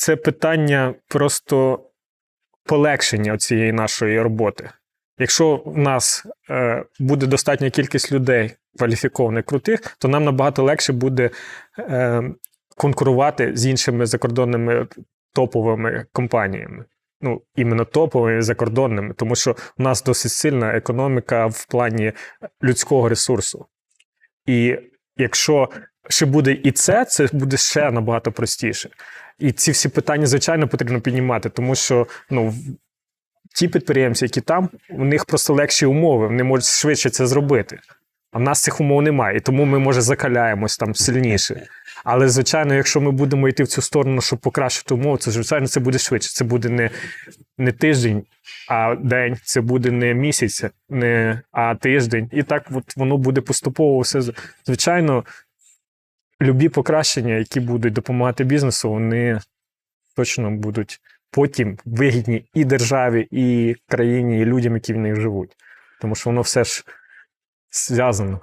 це питання просто полегшення цієї нашої роботи. Якщо в нас е, буде достатня кількість людей кваліфікованих, крутих, то нам набагато легше буде е, конкурувати з іншими закордонними топовими компаніями. Ну, іменно топовими закордонними, тому що у нас досить сильна економіка в плані людського ресурсу. І якщо ще буде і це, це буде ще набагато простіше. І ці всі питання, звичайно, потрібно піднімати, тому що ну, ті підприємці, які там, у них просто легші умови, вони можуть швидше це зробити. А в нас цих умов немає, і тому ми, може, закаляємось там сильніше. Але, звичайно, якщо ми будемо йти в цю сторону, щоб покращити умови, це звичайно це буде швидше. Це буде не, не тиждень, а день, це буде не місяць, не, а тиждень. І так от воно буде поступово все. Звичайно, любі покращення, які будуть допомагати бізнесу, вони точно будуть потім вигідні і державі, і країні, і людям, які в них живуть. Тому що воно все ж зв'язано.